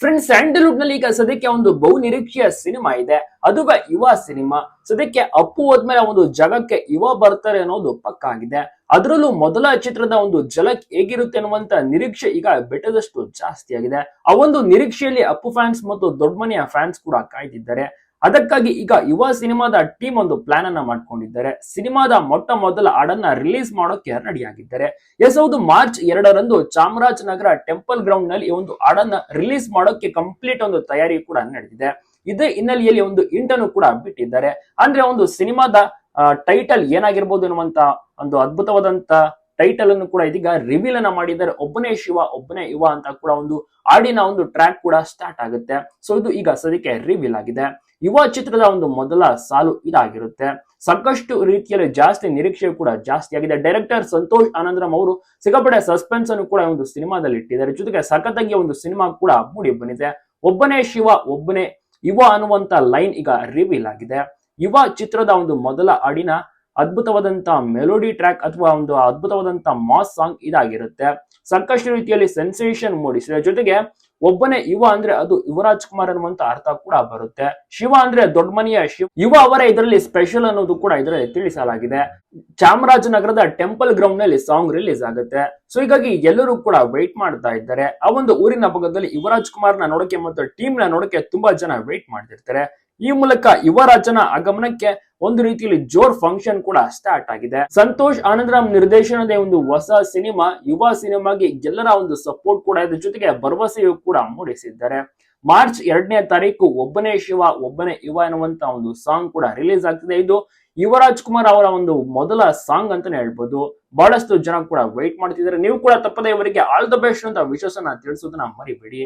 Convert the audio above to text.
Friends ಸ್ಯಾಂಡಲ್ವುಡ್ನಲ್ಲಿ ಈಗ ಸದ್ಯಕ್ಕೆ ಒಂದು ಬಹುನಿರೀಕ್ಷೆಯ ಸಿನಿಮಾ ಇದೆ. ಅದುಗ ಯುವ ಸಿನಿಮಾ. ಸದ್ಯಕ್ಕೆ ಅಪ್ಪು ಹೋದ್ಮೇಲೆ ಒಂದು ಜಗಕ್ಕೆ ಯುವ ಬರ್ತಾರೆ ಅನ್ನೋದು ಪಕ್ಕ ಆಗಿದೆ. ಅದರಲ್ಲೂ ಮೊದಲ ಚಿತ್ರದ ಒಂದು ಜಲಕ್ ಹೇಗಿರುತ್ತೆ ಅನ್ನುವಂತ ನಿರೀಕ್ಷೆ ಈಗ ಬೆಟ್ಟದಷ್ಟು ಜಾಸ್ತಿ ಆಗಿದೆ. ಆ ಒಂದು ನಿರೀಕ್ಷೆಯಲ್ಲಿ ಅಪ್ಪು ಫ್ಯಾನ್ಸ್ ಮತ್ತು ದೊಡ್ಡ ಮನೆಯ ಫ್ಯಾನ್ಸ್ ಕೂಡ ಕಾಯ್ದಿದ್ದಾರೆ ಅದಕ್ಕಾಗಿ ಈಗ ಯುವ ಸಿನಿಮಾದ ಟೀಮ್ ಒಂದು ಪ್ಲಾನ್ ಅನ್ನ ಮಾಡ್ಕೊಂಡಿದ್ದಾರೆ. ಸಿನಿಮಾದ ಮೊಟ್ಟ ಮೊದಲ ಹಾಡನ್ನ ರಿಲೀಸ್ ಮಾಡೋಕೆ ರೆಡಿ ಆಗಿದ್ದಾರೆ ಎಸ್ ಹೌದು, ಮಾರ್ಚ್ ಎರಡರಂದು ಚಾಮರಾಜನಗರ ಟೆಂಪಲ್ ಗ್ರೌಂಡ್ನಲ್ಲಿ ಒಂದು ಹಾಡನ್ನ ರಿಲೀಸ್ ಮಾಡೋಕೆ ಕಂಪ್ಲೀಟ್ ಒಂದು ತಯಾರಿ ಕೂಡ ನಡೆದಿದೆ. ಇದೇ ಹಿನ್ನೆಲೆಯಲ್ಲಿ ಒಂದು ಇಂಟನ್ನು ಕೂಡ ಬಿಟ್ಟಿದ್ದಾರೆ. ಅಂದ್ರೆ ಒಂದು ಸಿನಿಮಾದ ಟೈಟಲ್ ಏನಾಗಿರ್ಬೋದು ಅನ್ನುವಂತ ಒಂದು ಅದ್ಭುತವಾದಂತ ಟೈಟಲ್ ಅನ್ನು ಕೂಡ ಇದೀಗ ರಿವೀಲ್ ಅನ್ನ ಮಾಡಿದ್ದಾರೆ. ಒಬ್ಬನೇ ಶಿವ, ಒಬ್ಬನೇ ಯುವ ಅಂತ ಕೂಡ ಒಂದು ಹಾಡಿನ ಒಂದು ಟ್ರ್ಯಾಕ್ ಕೂಡ ಸ್ಟಾರ್ಟ್ ಆಗುತ್ತೆ. ಸೊ ಇದು ಈಗ ಸದ್ಯಕ್ಕೆ ರಿವೀಲ್ ಆಗಿದೆ. ಯುವ ಚಿತ್ರದ ಒಂದು ಮೊದಲ ಸಾಲು ಇದಾಗಿರುತ್ತೆ. ಸಾಕಷ್ಟು ರೀತಿಯಲ್ಲಿ ಜಾಸ್ತಿ ನಿರೀಕ್ಷೆ ಕೂಡ ಜಾಸ್ತಿ ಆಗಿದೆ. ಡೈರೆಕ್ಟರ್ ಸಂತೋಷ್ ಆನಂದರಾಮ್ ಅವರು ಸಿಗಪಡೆ ಸಸ್ಪೆನ್ಸ್ ಅನ್ನು ಕೂಡ ಒಂದು ಸಿನಿಮಾದಲ್ಲಿ ಇಟ್ಟಿದ್ದಾರೆ. ಜೊತೆಗೆ ಸಖತ್ತಾಗಿ ಒಂದು ಸಿನಿಮಾ ಕೂಡ ಮೂಡಿ ಬಂದಿದೆ. ಒಬ್ಬನೇ ಶಿವ, ಒಬ್ಬನೇ ಯುವ ಅನ್ನುವಂತ ಲೈನ್ ಈಗ ರಿವೀಲ್ ಆಗಿದೆ. ಯುವ ಚಿತ್ರದ ಒಂದು ಮೊದಲ ಹಾಡಿನ ಅದ್ಭುತವಾದಂತ ಮೆಲೋಡಿ ಟ್ರ್ಯಾಕ್ ಅಥವಾ ಒಂದು ಅದ್ಭುತವಾದಂತಹ ಮಾಸ್ ಸಾಂಗ್ ಇದಾಗಿರುತ್ತೆ. ಸಾಕಷ್ಟು ರೀತಿಯಲ್ಲಿ ಸೆನ್ಸೇಷನ್ ಮೂಡಿಸಿದೆ. ಜೊತೆಗೆ ಒಬ್ಬನೇ ಯುವ ಅಂದ್ರೆ ಅದು ಯುವರಾಜ್ ಕುಮಾರ್ ಅನ್ನುವಂತ ಅರ್ಥ ಕೂಡ ಬರುತ್ತೆ. ಶಿವ ಅಂದ್ರೆ ದೊಡ್ಡ ಮನೆಯ ಶಿವ. ಯುವ ಅವರ ಇದರಲ್ಲಿ ಸ್ಪೆಷಲ್ ಅನ್ನೋದು ಕೂಡ ಇದರಲ್ಲಿ ತಿಳಿಸಲಾಗಿದೆ. ಚಾಮರಾಜನಗರದ ಟೆಂಪಲ್ ಗ್ರೌಂಡ್ನಲ್ಲಿ ಸಾಂಗ್ ರಿಲೀಸ್ ಆಗುತ್ತೆ. ಸೊ ಹೀಗಾಗಿ ಎಲ್ಲರೂ ಕೂಡ ವೆಯ್ಟ್ ಮಾಡ್ತಾ ಇದ್ದಾರೆ. ಆ ಒಂದು ಊರಿನ ಭಾಗದಲ್ಲಿ ಯುವರಾಜ್ ಕುಮಾರ್ನ ನೋಡಕ್ಕೆ ಮತ್ತು ಟೀಮ್ನ ನೋಡಕ್ಕೆ ತುಂಬಾ ಜನ ವೆಯ್ಟ್ ಮಾಡ್ತಿರ್ತಾರೆ. ಈ ಮೂಲಕ ಯುವರಾಜನ ಆಗಮನಕ್ಕೆ ಒಂದು ರೀತಿಯಲ್ಲಿ ಜೋರ್ ಫಂಕ್ಷನ್ ಕೂಡ ಸ್ಟಾರ್ಟ್ ಆಗಿದೆ. ಸಂತೋಷ್ ಆನಂದರಾಮ್ ನಿರ್ದೇಶನದ ಒಂದು ಹೊಸ ಸಿನಿಮಾ, ಯುವ ಸಿನಿಮಾಗೆ ಎಲ್ಲರ ಒಂದು ಸಪೋರ್ಟ್ ಕೂಡ ಇದ್ರ ಜೊತೆಗೆ ಭರವಸೆಯು ಕೂಡ ಮೂಡಿಸಿದ್ದಾರೆ. ಮಾರ್ಚ್ ಎರಡನೇ ತಾರೀಕು ಒಬ್ಬನೇ ಶಿವ, ಒಬ್ಬನೇ ಯುವ ಎನ್ನುವಂತ ಒಂದು ಸಾಂಗ್ ಕೂಡ ರಿಲೀಸ್ ಆಗ್ತಿದೆ. ಇದು ಯುವರಾಜ್ ಕುಮಾರ್ ಅವರ ಒಂದು ಮೊದಲ ಸಾಂಗ್ ಅಂತಾನೆ ಹೇಳ್ಬೋದು. ಬಹಳಷ್ಟು ಜನ ಕೂಡ ವೆಯ್ಟ್ ಮಾಡ್ತಿದ್ದಾರೆ. ನೀವು ಕೂಡ ತಪ್ಪದೇ ಇವರಿಗೆ ಆಲ್ ದ ಬೆಸ್ಟ್ ಅಂತ ವಿಶ್ವಾಸನ ತಿಳಿಸೋದನ್ನ ಮರಿಬೇಡಿ.